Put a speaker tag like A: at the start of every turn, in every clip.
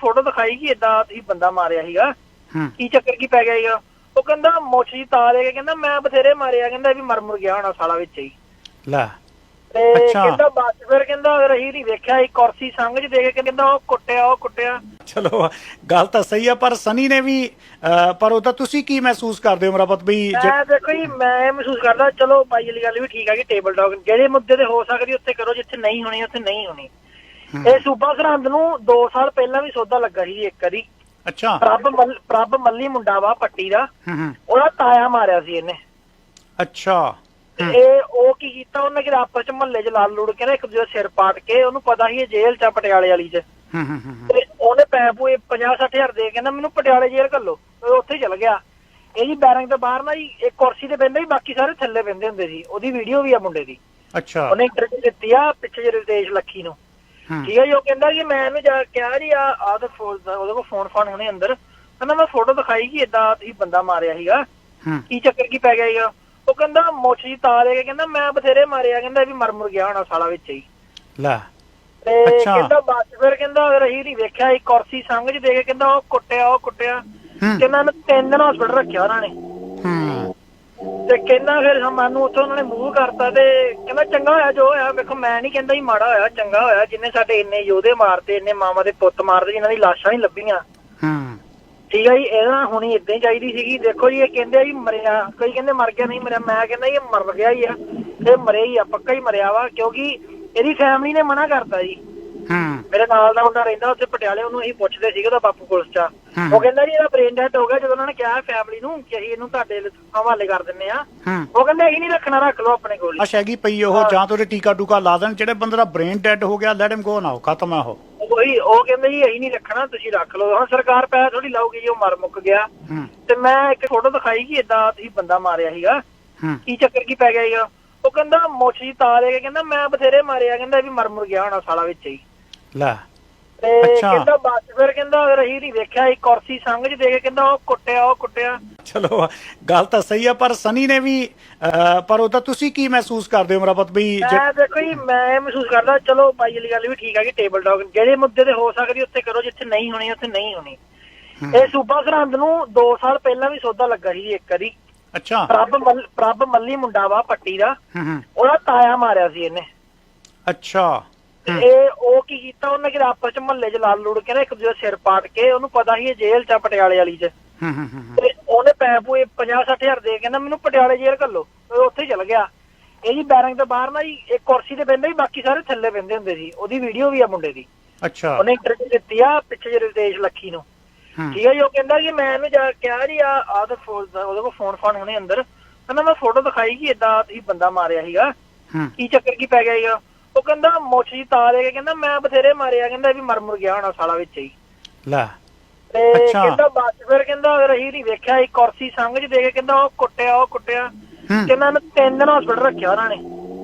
A: Photo ਦਿਖਾਈ ਕਿ ਇਦਾਂ ਤੁਸੀਂ ਬੰਦਾ ਮਾਰਿਆ ਸੀਗਾ।
B: ਹੂੰ।
A: ਕੀ ਚੱਕਰ ਕੀ ਪੈ ਗਿਆ ਸੀਗਾ? ਉਹ ਕਹਿੰਦਾ ਮੁੱਛ ਜੀ ਤਾਂ ਲੈ ਕੇ ਕਹਿੰਦਾ ਮੈਂ ਬਥੇਰੇ ਮਾਰਿਆ। ਕਹਿੰਦਾ ਵੀ ਮਰ ਮੁਰ ਗਿਆ ਹੋਣਾ ਸਾਲਾ ਵਿੱਚ ਹੀ।
B: ਲੈ।
A: ਤੇ
B: ਅੱਛਾ।
A: ਕਹਿੰਦਾ ਬਸ ਫਿਰ ਕਹਿੰਦਾ ਰਹੀ ਨਹੀਂ ਵੇਖਿਆ ਇੱਕ ਕੁਰਸੀ ਸੰਗ ਚ ਦੇ ਕੇ ਕਹਿੰਦਾ ਉਹ ਕੁੱਟਿਆ ਉਹ ਕੁੱਟਿਆ।
B: ਚਲੋ ਗੱਲ ਤਾਂ ਸਹੀ ਆ ਪਰ ਸਨੀ ਨੇ ਵੀ ਅਹ, ਪਰ ਉਹਦਾ ਤੁਸੀਂ ਕੀ ਮਹਿਸੂਸ ਕਰਦੇ ਹੋ ਮਰਾਪਤ ਵੀ ਜੇ-
A: ਮੈਂ ਦੇਖੋ ਜੀ ਮੈਂ ਇਹ ਮਹਿਸੂਸ ਕਰਦਾ ਚਲੋ ਬਾਈ ਵਾਲੀ ਗੱਲ ਵੀ ਠੀਕ ਆ ਕਿ ਟੇਬਲ ਟਾਕ ਜਿਹੜੇ ਮੁੱਦੇ ਤੇ ਹੋ ਸਕਦੀ ਉੱਥੇ ਕਰੋ ਜਿੱਥੇ ਨਹੀਂ ਹੋਣੀ ਉੱਥੇ ਨਹੀਂ ਹੋਣੀ। ਇਹ ਸੂਬਾ ਸਰਹੰਦ ਨੂੰ 2 ਸਾਲ ਪਹਿਲਾਂ ਵੀ ਸੌਦਾ ਲੱਗਾ ਸੀ ਇੱਕ ਵਾਰੀ।
B: ਅੱਛਾ।
A: ਪ੍ਰਭ ਮੱਲ- ਪ੍ਰਭ ਮੱਲੀ ਮੁੰਡਾ ਵਾ ਪੱਟੀ ਦਾ।
B: ਹੂੰ ਹੂੰ।
A: ਉਹਦਾ ਤਾਇਆ ਮਾਰਿਆ ਸੀ ਇਹਨੇ।
B: ਅੱਛਾ।
A: ਇਹ ਉਹ ਕੀ ਕੀਤਾ? ਉਹਨੇ ਕਿ ਆਪਸ ਚ ਮਹੱਲੇ ਚ ਲਾਲ ਲੂੜ ਕੇ ਨਾ ਇੱਕ ਦੂਜੇ ਸਿਰ ਪਾਟ ਕੇ ਉਹਨੂੰ ਪਤਾ ਸੀ ਇਹ ਜੇਲ੍ਹ ਚ ਪਟਿਆਲੇ ਵਾਲੀ ਚ। ਤੇ ਉਹਨੇ ਪੈ ਪੂਏ 50 ਹਜ਼ਾਰ ਦੇ ਕੇ ਕਹਿੰਦਾ ਮੈਨੂੰ ਪਟਿਆਲੇ ਜੇਲ੍ਹ ਘੱਲੋ। ਉੱਥੇ ਚਲ ਗਿਆ। ਇਹ ਜੀ ਬੈਰਿੰਗ ਤੋਂ ਬਾਹਰ ਨਾ ਜੀ ਇੱਕ ਕੁਰਸੀ ਤੇ ਬੈੰਦਾ ਹੀ ਬਾਕੀ ਸਾਰੇ ਥੱਲੇ ਬੈੰਦੇ ਹੁੰਦੇ ਸੀ। ਉਹਦੀ ਵੀਡੀਓ ਵੀ ਆ ਮੁੰਡੇ ਦੀ।
B: ਅੱਛਾ।
A: ਉਹਨੇ ਇੰਟਰਵਿਊ ਦਿੱਤੀ ਆ ਪਿੱਛੇ ਜਿਹੇ ਰਿਤੇਸ਼ ਲੱਖੀ ਨੂੰ। ਠੀਕ ਹੈ ਜੀ ਉਹ ਕਹਿੰਦਾ ਕਿ ਮੈਂ ਇਹਨੂੰ ਜਾ ਕਿਹਾ ਜੀ ਆ ਆ ਤਾਂ ਫੋਨ ਉਹਦੇ ਕੋਲ ਫੋਨ ਫਾਨ ਹੋਣੇ ਅੰਦਰ। ਕਹਿੰਦਾ ਮੈਂ ਫੋਟੋ ਦਿਖਾਈ ਕਿ ਇਦਾਂ ਤੁਸੀਂ ਬੰਦਾ ਮਾਰਿਆ ਸੀਗਾ। ਕੀ ਚੱਕਰ ਕੀ ਪੈ ਗਿਆ ਸੀਗਾ? ਉਹ ਕਹਿੰਦਾ ਮੁੱਛ ਜੀ ਤਾਂ ਲੈ ਕੇ ਕਹਿੰਦਾ ਮੈਂ ਬਥੇਰੇ ਮਾਰਿਆ ਕਹਿੰਦਾ ਵੀ ਮਰ ਮੁਰ ਗਿਆ ਹੋਣਾ ਸਾਲਾ ਵਿੱਚ ਹੀ।
B: ਲੈ।
A: ਤੇ। ਕਹਿੰਦਾ ਬਸ ਫਿਰ ਕਹਿੰਦਾ ਰਹੀ ਨਹੀਂ ਵੇਖਿਆ ਇੱਕ ਕੁਰਸੀ ਸੰਗ ਚ ਦੇ ਕੇ ਕਹਿੰਦਾ ਉਹ ਕੁੱਟਿਆ ਉਹ ਕੁੱਟਿਆ। ਕਹਿੰਦਾ ਇਹਨੂੰ ਤਿੰਨ ਦਿਨ ਹਸਪੀਟਲ ਰੱਖਿਆ ਉਹਨਾਂ ਨੇ। ਕਹਿੰਦਾ ਫਿਰ ਸਾਨੂੰ ਉੱਥੋਂ ਉਹਨਾਂ ਨੇ ਮੂਵ ਕਰਤਾ ਤੇ ਕਹਿੰਦਾ ਚੰਗਾ ਹੋਇਆ ਜੋ ਹੋਇਆ ਵੇਖੋ ਮੈਂ ਨਹੀਂ ਕਹਿੰਦਾ ਹੀ ਮਾੜਾ ਹੋਇਆ ਚੰਗਾ ਹੋਇਆ ਜਿੰਨੇ ਸਾਡੇ ਇੰਨੇ ਯੋਧੇ ਮਾਰਤੇ ਇੰਨੇ ਮਾਵਾਂ ਦੇ ਪੁੱਤ ਮਾਰਦੇ ਜਿਨ੍ਹਾਂ ਦੀ ਲਾਸ਼ਾਂ ਨਹੀਂ ਲੱਭੀਆਂ।
B: ਹੂੰ।
A: ਠੀਕ ਹੈ ਜੀ ਇਹਦਾ ਹੁਣੀ ਇਦਾਂ ਹੀ ਚਾਹੀਦੀ ਸੀਗੀ। ਦੇਖੋ ਜੀ ਇਹ ਕਹਿੰਦੇ ਆ ਜੀ ਮਰਿਆ ਕਈ ਕਹਿੰਦੇ ਮਰ ਗਿਆ ਨਹੀਂ ਮਰਿਆ ਮੈਂ ਕਹਿੰਦਾ ਇਹ ਮਰ ਗਿਆ ਹੀ ਆ। ਇਹ ਮਰਿਆ ਹੀ ਆ ਪੱਕਾ ਹੀ ਮਰਿਆ ਵਾ ਕਿਉਂਕਿ ਇਹਦੀ ਫੈਮਿਲੀ ਨੇ ਮਨਾ ਕਰਤਾ ਜੀ।
B: ਹੂੰ।
A: ਮੇਰੇ ਨਾਲ ਦਾ ਮੁੰਡਾ ਰਹਿੰਦਾ ਉੱਥੇ ਪਟਿਆਲੇ ਉਹਨੂੰ ਅਸੀਂ ਪੁੱਛਦੇ ਸੀਗੇ ਉਹਦਾ ਬਾਪੂ ਪੁਲਿਸ ਚ। ਆ। ਉਹ ਕਹਿੰਦਾ ਜੀ ਇਹਦਾ ਬ੍ਰੇਨ ਡੈਥ ਹੋ ਗਿਆ ਜਦੋਂ ਉਹਨਾਂ ਨੇ ਕਿਹਾ ਫੈਮਿਲੀ ਨੂੰ ਕਿ ਅਸੀਂ ਇਹਨੂੰ ਤੁਹਾਡੇ ਲ- ਹਵਾਲੇ ਕਰ ਦਿੰਨੇ ਆ
B: ਹੂੰ।
A: ਉਹ ਕਹਿੰਦੇ ਅਸੀਂ ਨਹੀਂ ਰੱਖਣਾ ਰੱਖ ਲਓ ਆਪਣੇ ਕੋਲ ਹੀ।
B: ਅਸ਼ ਹੈਗੀ ਪਈ ਉਹ ਜਾਂ ਤਾਂ ਉਹਦੇ ਟੀਕਾ ਟੂਕਾ ਲਾ ਦੇਣ ਜਿਹੜੇ ਬੰਦੇ ਦਾ ਬ੍ਰੇਨ ਡੈਡ ਹੋ ਗਿਆ ਲੈਟ ਹਿਮ ਗੋ ਨਾ ਖਤਮ ਆ ਉਹ।
A: ਉਹੀ ਉਹ ਕਹਿੰਦੇ ਜੀ ਅਸੀਂ ਨਹੀਂ ਰੱਖਣਾ ਤੁਸੀਂ ਰੱਖ ਲਓ। ਹੁਣ ਸਰਕਾਰ ਪੈਸਾ ਥੋੜੀ ਲਾਊਗੀ ਜੀ ਉਹ ਮਰ ਮੁੱਕ ਗਿਆ।
B: ਹੂੰ।
A: ਤੇ ਮੈਂ ਇੱਕ ਫੋਟੋ ਦਿਖਾਈ ਕਿ ਇਦਾਂ ਤੁਸੀਂ ਬੰਦਾ ਮਾਰਿਆ ਸੀਗਾ।
B: ਹੂੰ।
A: ਕੀ ਚੱਕਰ ਕੀ ਪੈ ਗਿਆ ਸੀਗਾ? ਉਹ ਕਹਿੰਦਾ ਮੁੱਛ ਜੀ ਤਾਂ ਲੈ ਕੇ ਕਹਿੰਦਾ ਮੈਂ ਬਥੇਰੇ ਮਾਰਿਆ ਕਹਿੰਦਾ ਵੀ ਮਰ ਮੁਰ ਗਿਆ ਹੋਣਾ ਸਾਲਾ ਵਿੱਚ ਹੀ।
B: ਲੈ।
A: ਤੇ
B: ਅੱਛਾ।
A: ਕਹਿੰਦਾ ਬਸ ਫਿਰ ਕਹਿੰਦਾ ਰਹੀ ਨਹੀਂ ਵੇਖਿਆ ਇੱਕ ਕੁਰਸੀ ਸੰਗ ਚ ਦੇ ਕੇ ਕਹਿੰਦਾ ਉਹ ਕੁੱਟਿਆ ਉਹ ਕੁੱਟਿਆ।
B: ਚਲੋ ਗੱਲ ਤਾਂ ਸਹੀ ਆ ਪਰ ਸਨੀ ਨੇ ਵੀ ਅਹ, ਪਰ ਉਹਦਾ ਤੁਸੀਂ ਕੀ ਮਹਿਸੂਸ ਕਰਦੇ ਹੋ ਮਰਾਪਤ ਵੀ ਜੇ-
A: ਮੈਂ ਦੇਖੋ ਜੀ ਮੈਂ ਇਹ ਮਹਿਸੂਸ ਕਰਦਾ ਚਲੋ ਬਾਈ ਵਾਲੀ ਗੱਲ ਵੀ ਠੀਕ ਆ ਕਿ ਟੇਬਲ ਟਾਕ ਜਿਹੜੇ ਮੁੱਦੇ ਤੇ ਹੋ ਸਕਦੀ ਉੱਥੇ ਕਰੋ ਜਿੱਥੇ ਨਹੀਂ ਹੋਣੀ ਉੱਥੇ ਨਹੀਂ ਹੋਣੀ। ਇਹ ਸੂਬਾ ਸਰਹੰਦ ਨੂੰ 2 ਸਾਲ ਪਹਿਲਾਂ ਵੀ ਸੌਦਾ ਲੱਗਾ ਸੀ ਜੀ ਇੱਕ ਵਾਰੀ।
B: ਅੱਛਾ।
A: ਪ੍ਰਭ ਮੱਲ- ਪ੍ਰਭ ਮੱਲੀ ਮੁੰਡਾ ਵਾ ਪੱਟੀ ਦਾ।
B: ਹੂੰ ਹੂੰ।
A: ਉਹਦਾ ਤਾਇਆ ਮਾਰਿਆ ਸੀ ਇਹਨੇ।
B: ਅੱਛਾ।
A: ਇਹ ਉਹ ਕੀ ਕੀਤਾ ਉਹਨੇ ਕਿ ਆਪਸ ਚ ਮਹੱਲੇ ਚ ਲਾਲ ਲੂੜ ਕੇ ਨਾ ਇੱਕ ਦੂਜੇ ਦਾ ਸਿਰ ਪਾਟ ਕੇ ਉਹਨੂੰ ਪਤਾ ਸੀ ਇਹ ਜੇਲ੍ਹ ਚ ਆ ਪਟਿਆਲੇ ਵਾਲੀ ਚ।
B: ਹੂੰ ਹੂੰ ਹੂੰ ਹੂੰ।
A: ਤੇ ਉਹਨੇ ਪੈ ਪੂਏ 50 ਹਜ਼ਾਰ ਦੇ ਕੇ ਕਹਿੰਦਾ ਮੈਨੂੰ ਪਟਿਆਲੇ ਜੇਲ੍ਹ ਉਹ ਉੱਥੇ ਹੀ ਚਲ ਗਿਆ। ਇਹ ਜੀ ਬੈਰਿੰਗ ਤੋਂ ਬਾਹਰ ਨਾ ਜੀ ਇੱਕ ਕੁਰਸੀ ਤੇ ਬੈੰਦਾ ਹੀ ਬਾਕੀ ਸਾਰੇ ਥੱਲੇ ਬੈੰਦੇ ਹੁੰਦੇ ਸੀ। ਉਹਦੀ ਵੀਡੀਓ ਵੀ ਆ ਮੁੰਡੇ ਦੀ।
B: ਅੱਛਾ।
A: ਉਹਨੇ ਇੰਟਰਵਿਊ ਦਿੱਤੀ ਆ ਪਿੱਛੇ ਜਿਹੇ ਰਿਤੇਸ਼ ਲੱਖੀ ਨੂੰ।
B: ਹੂੰ।
A: ਠੀਕ ਹੈ ਜੀ ਉਹ ਕਹਿੰਦਾ ਕਿ ਮੈਂ ਇਹਨੂੰ ਜਾ ਕੇ ਕਿਹਾ ਜੀ ਆ ਆ ਫੋਨ ਉਹਦੇ ਕੋਲ ਫੋਨ ਫਾਨ ਹੋਣੇ ਅੰਦਰ। ਕਹਿੰਦਾ ਮੈਂ ਫੋਟੋ ਦਿਖਾਈ ਕਿ ਇਦਾਂ ਤੁਸੀਂ ਬੰਦਾ ਮਾਰਿਆ ਸੀਗਾ।
B: ਹੂੰ।
A: ਕੀ ਚੱਕਰ ਕੀ ਪੈ ਗਿਆ ਸੀਗਾ? ਉਹ ਕਹਿੰਦਾ ਮੁੱਛ ਤਾਂ ਲੈ ਕੇ ਕਹਿੰਦਾ ਮੈਂ ਬਥੇਰੇ ਮਾਰਿਆ ਕਹਿੰਦਾ ਵੀ ਮਰ ਮੁਰ ਗਿਆ ਹੋਣਾ ਸਾਲਾ ਵਿੱਚ ਹੀ।
B: ਲੈ
A: ਤੇ
B: ਅੱਛਾ।
A: ਕਹਿੰਦਾ ਬਸ ਫਿਰ ਕਹਿੰਦਾ ਰਹੀ ਨਹੀਂ ਵੇਖਿਆ ਇੱਕ ਕੁਰਸੀ ਸੰਗ ਚ ਦੇ ਕੇ ਕਹਿੰਦਾ ਉਹ ਕੁੱਟਿਆ ਉਹ ਕੁੱਟਿਆ।
B: ਹੂੰ।
A: ਕਹਿੰਦਾ ਇਹਨੂੰ ਤਿੰਨ ਦਿਨ ਹਸਪੀਟਲ ਰੱਖਿਆ ਉਹਨਾਂ ਨੇ।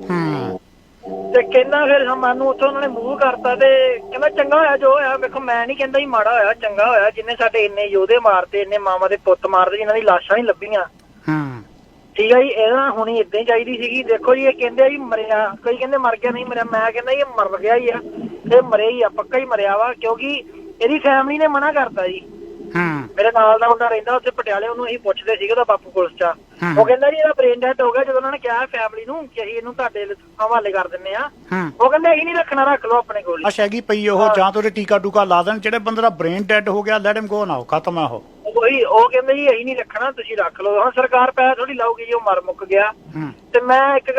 B: ਹੂੰ।
A: ਤੇ ਕਹਿੰਦਾ ਫਿਰ ਸਾਨੂੰ ਉੱਥੋਂ ਉਹਨਾਂ ਨੇ ਮੂਵ ਕਰਤਾ ਤੇ ਕਹਿੰਦਾ ਚੰਗਾ ਹੋਇਆ ਜੋ ਹੋਇਆ ਵੇਖੋ ਮੈਂ ਨਹੀਂ ਕਹਿੰਦਾ ਹੀ ਮਾੜਾ ਹੋਇਆ ਚੰਗਾ ਹੋਇਆ ਜਿੰਨੇ ਸਾਡੇ ਇੰਨੇ ਯੋਧੇ ਮਾਰਤੇ ਇੰਨੇ ਮਾਵਾਂ ਦੇ ਪੁੱਤ ਮਾਰਦੇ ਜਿਨ੍ਹਾਂ ਦੀ ਲਾਸ਼ਾਂ ਨਹੀਂ ਲੱਭੀਆਂ। ਠੀਕ ਹੈ ਜੀ ਇਹਦਾ ਹੁਣੀ ਇਦਾਂ ਹੀ ਚਾਹੀਦੀ ਸੀਗੀ। ਦੇਖੋ ਜੀ ਇਹ ਕਹਿੰਦੇ ਆ ਜੀ ਮਰਿਆ। ਕਈ ਕਹਿੰਦੇ ਮਰ ਗਿਆ ਨਹੀਂ ਮਰਿਆ। ਮੈਂ ਕਹਿੰਦਾ ਇਹ ਮਰ ਗਿਆ ਹੀ ਆ। ਇਹ ਮਰਿਆ ਹੀ ਆ ਪੱਕਾ ਹੀ ਮਰਿਆ ਵਾ ਕਿਉਂਕਿ ਇਹਦੀ ਫੈਮਿਲੀ ਨੇ ਮਨਾ ਕਰਤਾ ਜੀ।
B: ਹੂੰ।
A: ਮੇਰੇ ਨਾਲ ਦਾ ਮੁੰਡਾ ਰਹਿੰਦਾ ਉੱਥੇ ਪਟਿਆਲੇ ਉਹਨੂੰ ਅਸੀਂ ਪੁੱਛਦੇ ਸੀਗੇ ਉਹਦਾ ਬਾਪੂ ਪੁਲਿਸ ਚ। ਉਹ ਕਹਿੰਦਾ ਜੀ ਇਹਦਾ ਬ੍ਰੇਨ ਡੈਥ ਹੋ ਗਿਆ ਜਦੋਂ ਉਹਨਾਂ ਨੇ ਕਿਹਾ ਫੈਮਿਲੀ ਨੂੰ ਕਿ ਅਸੀਂ ਇਹਨੂੰ ਤੁਹਾਡੇ ਹਵਾਲੇ ਕਰ ਦਿੰਨੇ ਆ। ਉਹ ਕਹਿੰਦੇ ਅਸੀਂ ਨਹੀਂ ਰੱਖਣਾ ਰੱਖ ਲਓ ਆਪਣੇ ਕੋਲ।
B: ਅਸ਼ ਹੈਗੀ ਪਈ ਉਹ ਜਾਂ ਤਾਂ ਟੀਕਾ ਟੂਕਾ ਲਾ ਦੇਣ ਜਿਹੜੇ ਬੰਦੇ ਦਾ ਬ੍ਰੇਨ ਡੈਡ ਹੋ ਗਿਆ ਲੈਟ ਹਿਮ ਗੋ ਨਾ ਹੋ ਖਤਮ ਆ ਉਹ।
A: ਉਹੀ ਉਹ ਕਹਿੰਦੇ ਜੀ ਅਸੀਂ ਨਹੀਂ ਰੱਖਣਾ ਤੁਸੀਂ ਰੱਖ ਲਓ। ਹੁਣ ਸਰਕਾਰ ਪੈਸਾ ਥੋੜੀ ਲਾਊਗੀ ਜੀ ਉਹ ਮਰ ਮੁੱਕ ਗਿਆ। ਤੇ ਮੈਂ ਇੱਕ ਗੱਲ